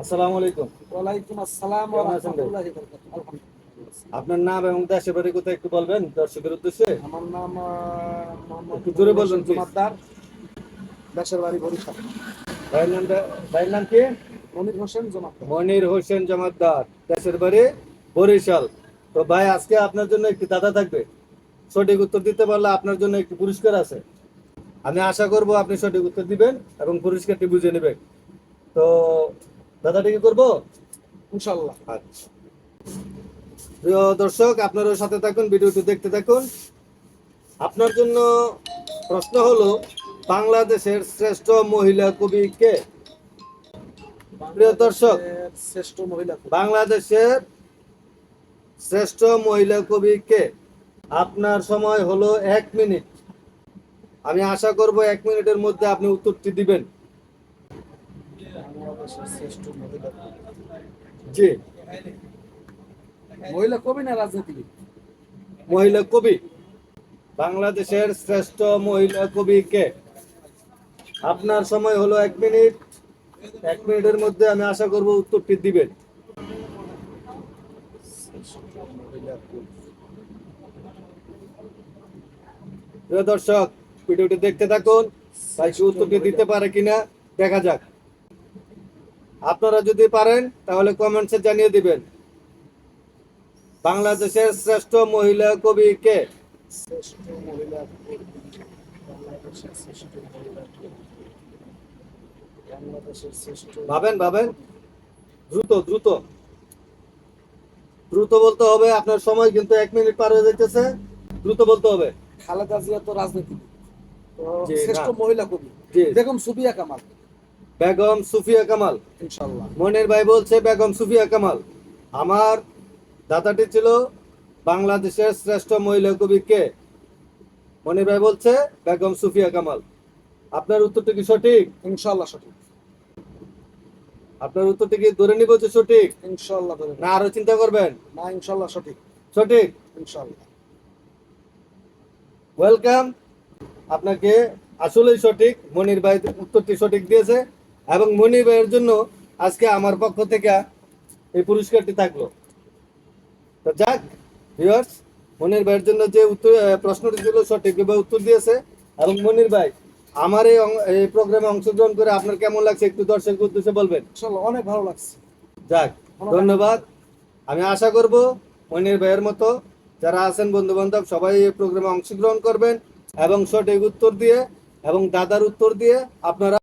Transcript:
আসসালামু আলাইকুম। ওয়ালাইকুম আসসালাম ওয়া রাহমাতুল্লাহি ওয়া বারাকাতুহু। আপনার নাম এবং দেশের বাড়ি কোথায় একটু বলবেন দর্শকের উদ্দেশ্যে? আমার নাম একটু জোরে বলবেন। জমাদ্দার দেশের বাড়ি বরিশাল। ভাইয়ের নাম ভাইয়ের নাম কি? মনির হোসেন জমাদ্দার মনির হোসেন জমাদ্দার দেশের বাড়ি বরিশাল। তো ভাই আজকে আপনার জন্য একটি দাদা থাকবে। সঠিক উত্তর দিতে পারলে আপনার জন্য একটি পুরস্কার আছে। আমি আশা করব আপনি সঠিক উত্তর দিবেন এবং পুরস্কারটি বুঝে নেবেন। তো দাদাটি কি করব? ইনশাআল্লাহ আচ্ছা। প্রিয় দর্শক আপনারও সাথে থাকুন ভিডিওটি দেখতে থাকুন। আপনার জন্য প্রশ্ন হলো বাংলাদেশের শ্রেষ্ঠ মহিলা কবি কে? প্রিয় দর্শক। শ্রেষ্ঠ মহিলা বাংলাদেশের শ্রেষ্ঠ মহিলা কবি কে? আপনার সময় হলো এক মিনিট। আমি আশা করব এক মিনিটের মধ্যে আপনি উত্তরটি দিবেন। বাংলাদেশের শ্রেষ্ঠ মহিলা জি। মহিলা কবি না রাজনীতিবিদ? মহিলা কবি। বাংলাদেশের শ্রেষ্ঠ মহিলা কবি কে? আপনার সময় হলো এক মিনিট। এক মিনিটের মধ্যে আমি আশা করব উত্তরটি দিবেন। প্রিয় দর্শক ভিডিওটি দেখতে থাকুন। তাই সে উত্তরটি দিতে পারে কিনা দেখা যাক। আপনারা যদি পারেন তাহলে কমেন্টসে জানিয়ে দিবেন। বাংলাদেশের শ্রেষ্ঠ মহিলা কবি কে? ভাবেন ভাবেন। দ্রুত দ্রুত। দ্রুত বলতে হবে আপনার সময় কিন্তু এক মিনিট পার হয়ে যাইতেছে। দ্রুত বলতে হবে। খালেদা জিয়া তো রাজনীতিবিদ। তো জি, শ্রেষ্ঠ মহিলা কবি। বেগম সুবিয়া কামাল। বেগম সুফিয়া কামাল। ইনশাআল্লাহ। মনের ভাই বলছে বেগম সুফিয়া কামাল আমার দাদাটি ছিল বাংলাদেশের শ্রেষ্ঠ মহিলা কবি কে? মনির ভাই বলছে বেগম সুফিয়া কামাল। আপনার উত্তরটি কি সঠিক? ইনশাল্লাহ সঠিক। আপনার উত্তরটি কি ধরে নিব যে সঠিক? ইনশাল্লাহ না আরও চিন্তা করবেন। না ইনশাল্লাহ সঠিক। সঠিক? ইনশাল্লাহ ওয়েলকাম আপনাকে আসলেই সঠিক। মনির ভাই উত্তরটি সঠিক দিয়েছে। এবং মনির ভাইয়ের জন্য আজকে আমার পক্ষ থেকে এই পুরস্কারটি থাকল। তো যাক ভিউয়ার্স মনির ভাইয়ের জন্য যে উত্তর প্রশ্নটি ছিল সঠিকভাবে উত্তর দিয়েছে। এবং মনির ভাই আমার এই এই প্রোগ্রামে অংশগ্রহণ করে আপনার কেমন লাগছে একটু দর্শকের উদ্দেশ্যে বলবেন? অনেক ভালো লাগছে। যাক ধন্যবাদ। আমি আশা করব মনির ভাইয়ের মতো যারা আছেন বন্ধু বান্ধব সবাই এই প্রোগ্রামে অংশগ্রহণ করবেন এবং সঠিক উত্তর দিয়ে এবং দাদার উত্তর দিয়ে আপনারা